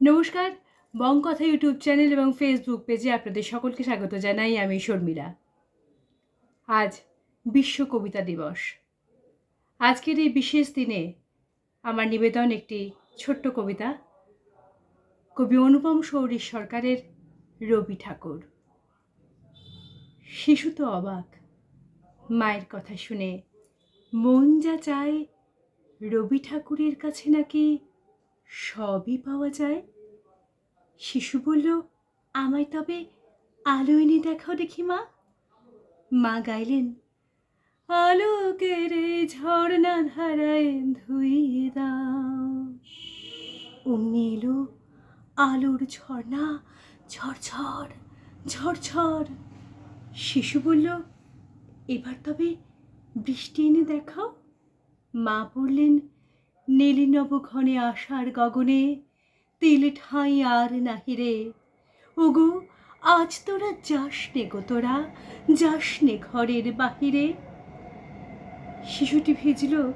নমস্কার বং কথা YouTube channel এবং ফেসবুক পেজে আপনাদের সকলকে স্বাগত জানাই আমি শর্মিলা। আজ বিশ্ব কবিতা দিবস। আজকের এই বিশেষ দিনে আমার নিবেদন একটি ছোট্ট কবিতা, কবি অনুপম শৌরী সরকারের রবি ঠাকুর। শিশু তো অবাক, মায়ের কথা শুনে। মন যা চায় রবি ঠাকুরের কাছে নাকি সবই পাওয়া যায়। শিশু বলল, আমায় তবে আলো এনে দেখাও দেখি মা। মা গাইলেন, আলোকের এই ঝর্ণা ধারায় ধুইয়ে দাও। অমনি এলো আলোর ঝর্ণা, ঝরঝর ঝরঝর। শিশু বলল, এবার তবে বৃষ্টি এনে দেখাও। মা বললেন নীলি নব ঘনে আশার গগনে তিল ঠাঁই আর নাহিরে ওগো, আজ তোরা যাস নে গো তোরা, যাস নে ঘরের বাহিরে। শিশুটি ভিজল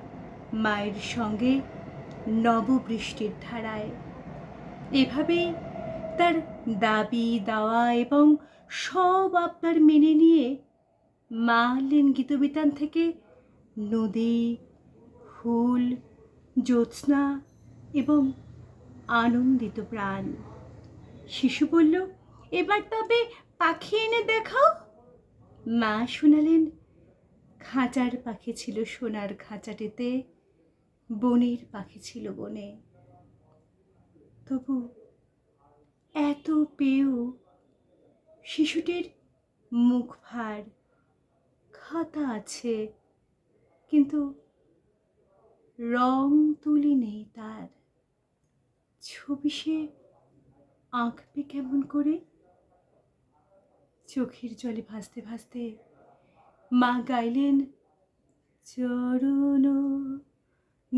মায়ের সঙ্গে নববৃষ্টির ধারায়। এভাবেই তার দাবি, দাওয়া এবং সব আপনার মেনে নিয়ে মা আনলেন গীতবিতান থেকে নদী, ফুল জ্যোৎস্না এবং আনন্দিত প্রাণ। শিশু বলল, এবার তবে পাখি এনে দেখাও। মা শোনালেন, খাঁচার পাখি ছিল সোনার খাঁচাটিতে, বনের পাখি ছিল বনে। তবু এত পেয়েও শিশুটির মুখ ভার খাতা আছে, কিন্তু রং তুলি নেই তার। ছবি সে আঁকবে কেমন করে? চোখের জলে ভাসতে ভাসতে মা গাইলেন, চরণ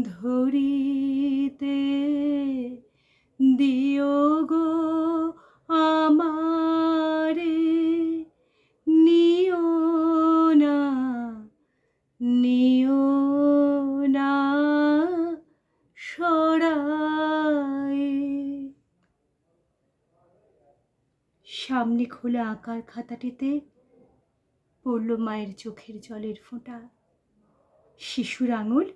ধরিতে দিও গো সামনে খোলা আঁকার খাতাটিতে পড়ল মায়ের চোখের জলের ফোঁটা। শিশুর আঙুল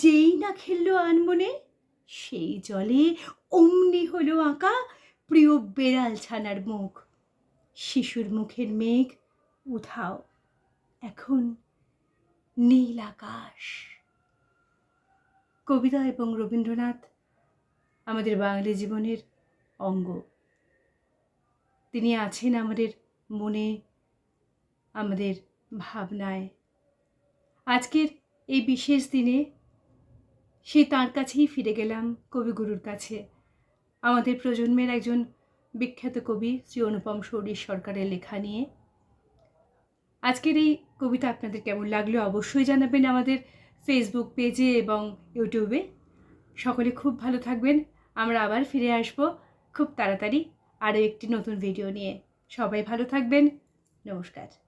যেই না খেললো আনমনে, সেই জলে অমনি হলো আঁকা প্রিয় বেড়াল ছানার মুখ। শিশুর মুখের মেঘ উধাও, এখন নীল আকাশ। কবিতা এবং রবীন্দ্রনাথ আমাদের বাঙালি জীবনের অঙ্গ। তিনি আছেন আমাদের মনে, আমাদের ভাবনায়। আজকের এই বিশেষ দিনে সে তাঁর কাছেই ফিরে গেলাম কবিগুরুর কাছে। আমাদের প্রজন্মের একজন বিখ্যাত কবি শ্রী অনুপম শৌরী সরকারের লেখা নিয়ে। আজকের এই কবিতা আপনাদের কেমন লাগল অবশ্যই জানাবেন আমাদের ফেসবুক পেজে এবং ইউটিউবে সকলে খুব ভালো থাকবেন। আমরা আবার ফিরে আসব খুব তাড়াতাড়ি। আরও একটি নতুন ভিডিও নিয়ে। সবাই ভালো থাকবেন। নমস্কার।